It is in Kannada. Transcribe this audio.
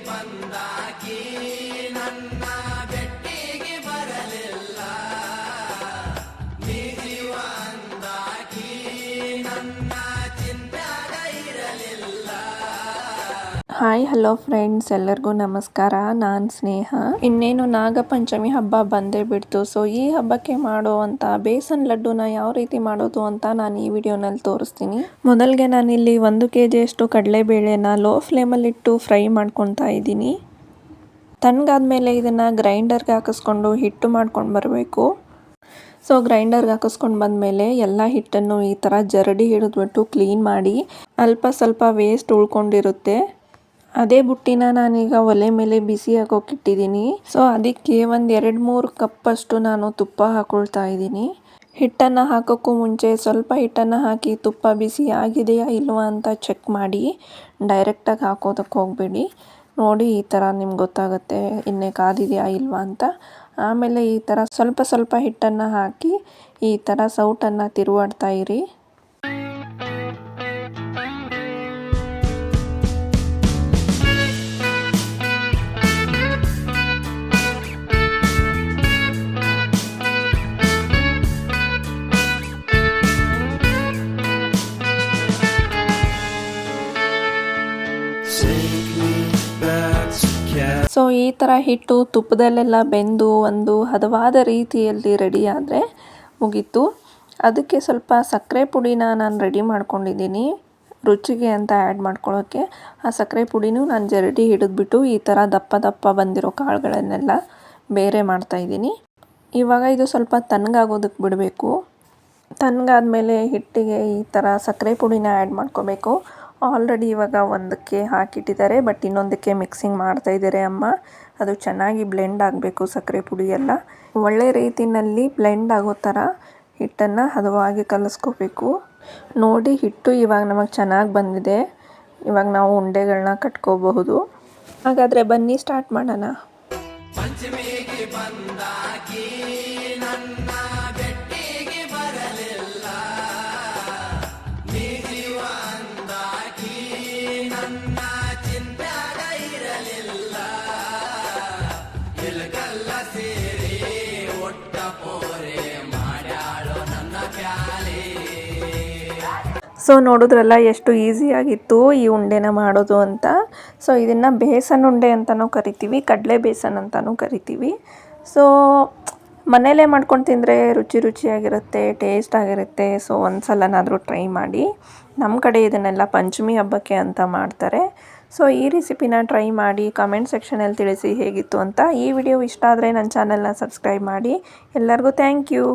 ಬಂದಾಕಿ ನನ್ನ ಹಾಯ್ ಹಲೋ ಫ್ರೆಂಡ್ಸ್ ಎಲ್ಲರಿಗೂ ನಮಸ್ಕಾರ. ನಾನು ಸ್ನೇಹ. ಇನ್ನೇನು ನಾಗಪಂಚಮಿ ಹಬ್ಬ ಬಂದೇ ಬಿಡ್ತು. ಸೊ ಈ ಹಬ್ಬಕ್ಕೆ ಮಾಡುವಂಥ ಬೇಸನ್ ಲಡ್ಡುನ ಯಾವ ರೀತಿ ಮಾಡೋದು ಅಂತ ನಾನು ಈ ವಿಡಿಯೋನಲ್ಲಿ ತೋರಿಸ್ತೀನಿ. ಮೊದಲಿಗೆ ನಾನಿಲ್ಲಿ ಒಂದು ಕೆ ಜಿಯಷ್ಟು ಕಡಲೆಬೇಳೆನ ಲೋ ಫ್ಲೇಮಲ್ಲಿಟ್ಟು ಫ್ರೈ ಮಾಡ್ಕೊತಾ ಇದ್ದೀನಿ. ತಣ್ಣಗಾದ್ಮೇಲೆ ಇದನ್ನು ಗ್ರೈಂಡರ್ಗೆ ಹಾಕಿಸ್ಕೊಂಡು ಹಿಟ್ಟು ಮಾಡ್ಕೊಂಡು ಬರಬೇಕು. ಸೊ ಗ್ರೈಂಡರ್ಗೆ ಹಾಕಿಸ್ಕೊಂಡು ಬಂದಮೇಲೆ ಎಲ್ಲ ಹಿಟ್ಟನ್ನು ಈ ಥರ ಜರಡಿ ಹಿಡಿದ್ಬಿಟ್ಟು ಕ್ಲೀನ್ ಮಾಡಿ ಅಲ್ಪ ಸ್ವಲ್ಪ ವೇಸ್ಟ್ ಉಳ್ಕೊಂಡಿರುತ್ತೆ. ಅದೇ ಬುಟ್ಟಿನ ನಾನೀಗ ಒಲೆ ಮೇಲೆ ಬಿಸಿ ಹಾಕೋಕೆ ಇಟ್ಟಿದ್ದೀನಿ. ಸೊ ಅದಕ್ಕೆ ಒಂದು ಎರಡು ಮೂರು ಕಪ್ಪಷ್ಟು ನಾನು ತುಪ್ಪ ಹಾಕೊಳ್ತಾ ಇದ್ದೀನಿ. ಹಿಟ್ಟನ್ನು ಹಾಕೋಕ್ಕೂ ಮುಂಚೆ ಸ್ವಲ್ಪ ಹಿಟ್ಟನ್ನು ಹಾಕಿ ತುಪ್ಪ ಬಿಸಿ ಆಗಿದೆಯಾ ಇಲ್ವಾ ಅಂತ ಚೆಕ್ ಮಾಡಿ. ಡೈರೆಕ್ಟಾಗಿ ಹಾಕೋದಕ್ಕೆ ಹೋಗಬೇಡಿ. ನೋಡಿ ಈ ಥರ ನಿಮ್ಗೆ ಗೊತ್ತಾಗುತ್ತೆ ಇನ್ನೇ ಕಾದಿದೆಯಾ ಇಲ್ವಾ ಅಂತ. ಆಮೇಲೆ ಈ ಥರ ಸ್ವಲ್ಪ ಸ್ವಲ್ಪ ಹಿಟ್ಟನ್ನು ಹಾಕಿ ಈ ಥರ ಸೌಟನ್ನು ತಿರುವಾಡ್ತಾ ಇರಿ. ಈ ಥರ ಹಿಟ್ಟು ತುಪ್ಪದಲ್ಲೆಲ್ಲ ಬೆಂದು ಒಂದು ಹದವಾದ ರೀತಿಯಲ್ಲಿ ರೆಡಿ ಆದರೆ ಮುಗೀತು. ಅದಕ್ಕೆ ಸ್ವಲ್ಪ ಸಕ್ಕರೆ ಪುಡಿನ ನಾನು ರೆಡಿ ಮಾಡ್ಕೊಂಡಿದ್ದೀನಿ. ರುಚಿಗೆ ಅಂತ ಆ್ಯಡ್ ಮಾಡ್ಕೊಳ್ಳೋಕ್ಕೆ ಆ ಸಕ್ಕರೆ ಪುಡಿನೂ ನಾನು ಜರಡಿ ಹಿಡಿದ್ಬಿಟ್ಟು ಈ ಥರ ದಪ್ಪ ದಪ್ಪ ಬಂದಿರೋ ಕಾಳುಗಳನ್ನೆಲ್ಲ ಬೇರೆ ಮಾಡ್ತಾಯಿದ್ದೀನಿ ಇವಾಗ ಇದು ಸ್ವಲ್ಪ ತಣ್ಣಗಾಗೋದಕ್ಕೆ ಬಿಡಬೇಕು. ತಣ್ಣಗಾದ್ಮೇಲೆ ಹಿಟ್ಟಿಗೆ ಈ ಥರ ಸಕ್ಕರೆ ಪುಡಿನ ಆ್ಯಡ್ ಮಾಡ್ಕೋಬೇಕು. ಆಲ್ರೆಡಿ ಇವಾಗ ಒಂದಕ್ಕೆ ಹಾಕಿಟ್ಟಿದ್ದಾರೆ, ಬಟ್ ಇನ್ನೊಂದಕ್ಕೆ ಮಿಕ್ಸಿಂಗ್ ಮಾಡ್ತಾ ಇದ್ದಾರೆ ಅಮ್ಮ. ಅದು ಚೆನ್ನಾಗಿ ಬ್ಲೆಂಡ್ ಆಗಬೇಕು ಸಕ್ಕರೆ ಪುಡಿ ಎಲ್ಲ. ಒಳ್ಳೆ ರೀತಿಯಲ್ಲಿ ಬ್ಲೆಂಡ್ ಆಗೋ ಥರ ಹಿಟ್ಟನ್ನು ಹದವಾಗಿ ಕಲಿಸ್ಕೋಬೇಕು. ನೋಡಿ, ಹಿಟ್ಟು ಇವಾಗ ನಮಗೆ ಚೆನ್ನಾಗಿ ಬಂದಿದೆ. ಇವಾಗ ನಾವು ಉಂಡೆಗಳನ್ನ ಕಟ್ಕೋಬಹುದು. ಹಾಗಾದರೆ ಬನ್ನಿ ಸ್ಟಾರ್ಟ್ ಮಾಡೋಣ. ಸೊ ನೋಡಿದ್ರಲ್ಲ ಎಷ್ಟು ಈಸಿಯಾಗಿತ್ತು ಈ ಉಂಡೆನ ಮಾಡೋದು ಅಂತ. ಸೊ ಇದನ್ನು ಬೇಸನ್ ಉಂಡೆ ಅಂತಲೂ ಕರಿತೀವಿ, ಕಡಲೆ ಬೇಸನ್ ಅಂತಲೂ ಕರಿತೀವಿ. ಸೊ ಮನೇಲೇ ಮಾಡ್ಕೊಂಡು ತಿಂದರೆ ರುಚಿ ರುಚಿಯಾಗಿರುತ್ತೆ ಟೇಸ್ಟ್ ಆಗಿರುತ್ತೆ. ಸೊ ಒಂದು ಸಲನಾದರೂ ಟ್ರೈ ಮಾಡಿ. ನಮ್ಮ ಕಡೆ ಇದನ್ನೆಲ್ಲ ಪಂಚಮಿ ಹಬ್ಬಕ್ಕೆ ಅಂತ ಮಾಡ್ತಾರೆ. ಸೊ ಈ ರೆಸಿಪಿನ ಟ್ರೈ ಮಾಡಿ ಕಮೆಂಟ್ ಸೆಕ್ಷನಲ್ಲಿ ತಿಳಿಸಿ ಹೇಗಿತ್ತು ಅಂತ. ಈ ವಿಡಿಯೋ ಇಷ್ಟ ಆದರೆ ನನ್ನ ಚಾನಲ್ನ ಸಬ್ಸ್ಕ್ರೈಬ್ ಮಾಡಿ. ಎಲ್ಲರಿಗೂ ಥ್ಯಾಂಕ್ ಯು